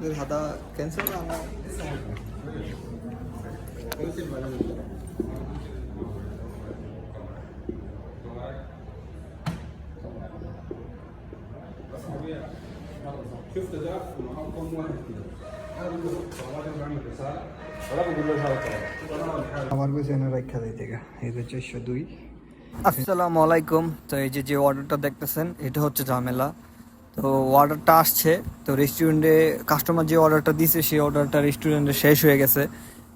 هذا كنسل انا شفت ده رقم واحد كده انا بقول له والله انا بعمل رساله ولا بقول له هذا আমার কাছে এনে রাখা দিই থেকে এই যে চারশো দুই আসসালামু আলাইকুম তো এই যে যে অর্ডারটা দেখতেছেন এটা হচ্ছে ঝামেলা তো অর্ডারটা আসছে। তো রেস্টুরেন্টে কাস্টমার যে অর্ডারটা দিছে, সেই অর্ডারটা রেস্টুরেন্টে শেষ হয়ে গেছে।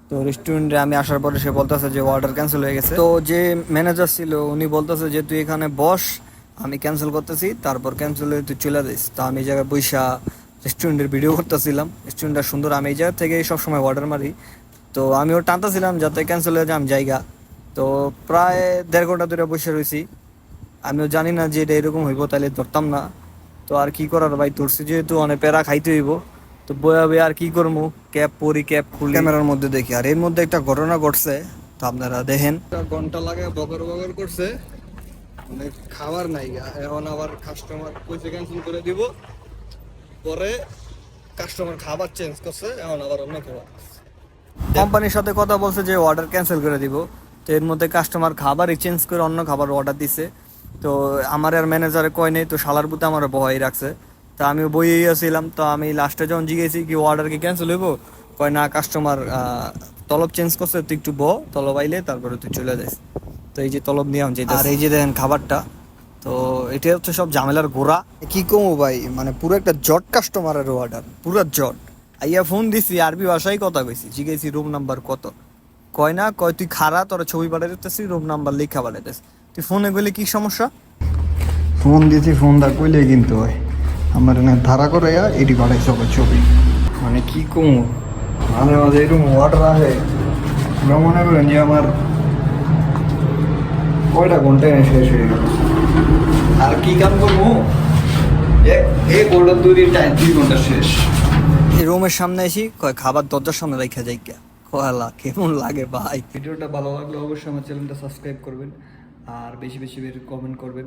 তো রেস্টুরেন্টে আমি আসার পরে সে বলতেছে যে অর্ডার ক্যান্সেল হয়ে গেছে। তো যে ম্যানেজার ছিল, উনি বলতেছে যে, তুই এখানে বস, আমি ক্যান্সেল করতেছি, তারপর ক্যান্সেল হয়ে তুই চলে দিস তো আমি এই জায়গায় বৈশা রেস্টুরেন্টের ভিডিও করতেছিলাম। রেস্টুরেন্টটা সুন্দর, আমি এই জায়গা থেকে সবসময় অর্ডার মারি। তো আমিও টানতেছিলাম যাতে ক্যান্সেল হয়ে যায় আমি জায়গা। তো প্রায় দেড় ঘণ্টা ধরে বসে রয়েছি আমিও জানি না যে এটা এরকম হইব তাহলে ধরতাম না। তো আর কি করার ভাই? ধরছি যেহেতু অনেক প্যারা খাইতে হইব তো বয়া বয়া আর কি করব ক্যাব পরি ক্যাব খুলি। ক্যামেরার মধ্যে দেখি। আর এর মধ্যে একটা ঘটনা ঘটছে তো আপনারা দেখেন। ঘণ্টা লাগে বগর বগর করছে মানে খাবার নাই। এখন আবার কাস্টমার কইছে ক্যান্সেল করে দিব পরে কাস্টমার খাবার চেঞ্জ করছে এখন আবার অন্য খাবার। কোম্পানির সাথে কথা বলছে যে অর্ডার ক্যান্সেল করে দিব তো এর মধ্যে কাস্টমার খাবারই চেঞ্জ করে অন্য খাবার অর্ডার দিছে। তো আমার আর ম্যানেজারে কয় নেই তো শালার বুতে আমার বহাই রাখছে। তো আমি বইয়েই আসছিলাম তো আমি লাস্টে যখন জিজ্ঞেসি কি অর্ডার কি ক্যান্সেল হইব কয় না কাস্টমার তলব চেঞ্জ করছে তুই একটু ব তলব আইলে তারপরে তুই চলে যাস। তো এই যে তলব নিয়ে আমি আর এই যে দেখেন খাবারটা তো এটা হচ্ছে সব ঝামেলার গোড়া। কি কমো ভাই মানে পুরো একটা জট কাস্টমারের অর্ডার পুরো জট। আইয়া ফোন দিছি আরবি ভাষায় কথা কইছি জিজ্ঞেসি রুম নাম্বার কত? কয় না কয় তুই খারা তোর ছবি পাঠাই দিতেছি রুম নাম্বার লিখা পাঠাইতেছ। তুই ফোনে গেলে কি সমস্যা? ফোন দিয়েছি ফোন দা কইলে কিন্তু হয় আমার এনে ধারা করে এটি পাঠাই সব ছবি। মানে কি কমো? মাঝে মাঝে এরকম অর্ডার আসে। মনে করেন যে আমার কয়টা ঘণ্টা এনে শেষ হয়ে গেল। আর কি কাম করব? এই গোল্ডেন দুই টাইম দুই ঘণ্টা শেষ। রুমের সামনে এসি কয় খাবার দরজার সামনে রেখে যাই কয়লা কেমন লাগে ভাই। ভিডিওটা ভালো লাগলে অবশ্যই আমার চ্যানেলটা সাবস্ক্রাইব করবেন। আর বেশি বেশি বের কমেন্ট করবেন।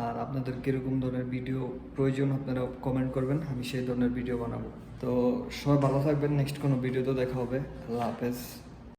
আর আপনাদের কীরকম ধরনের ভিডিও প্রয়োজন আপনারা কমেন্ট করবেন, আমি সেই ধরনের ভিডিও বানাবো। তো সবাই ভালো থাকবেন নেক্সট কোনো ভিডিও তো দেখা হবে। আল্লাহ হাফেজ।